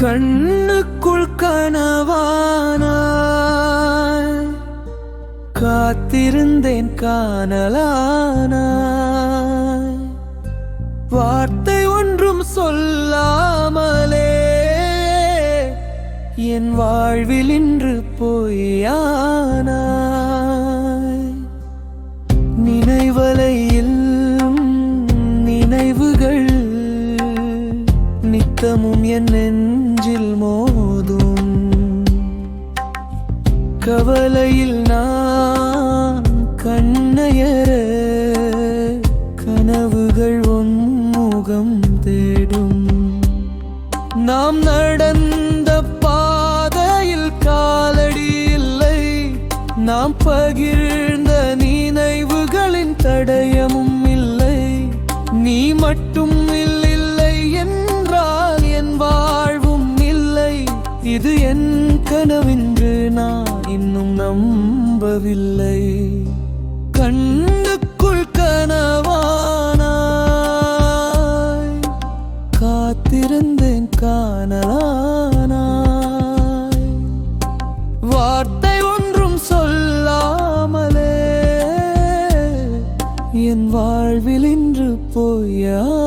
கண்ணுக்குள் கனவானாய். காத்திருந்தேன் காணலானாய். வார்த்தை ஒன்றும் சொல்லாமலே என் வாழ்வில் இன்று பொய்யானாய். நினைவு நித்தமும் என் நெஞ்சில் மோதும். கவலையில் நான் கண்ணயர கனவுகள் உன்முகம் தேடும். நாம் நடந்த பாதையில் காலடி இல்லை. நாம் பகிர்ந்த நினைவுகளின் தடயமும் இல்லை. நீ மட்டும் இது என் கனவென்று நான் இன்னும் நம்பவில்லை. கண்ணுக்குள் கனவானாய். காத்திருந்தேன் காணலானாய். வார்த்தை ஒன்றும் சொல்லாமலே என் வாழ்வில் இன்று பொய்யா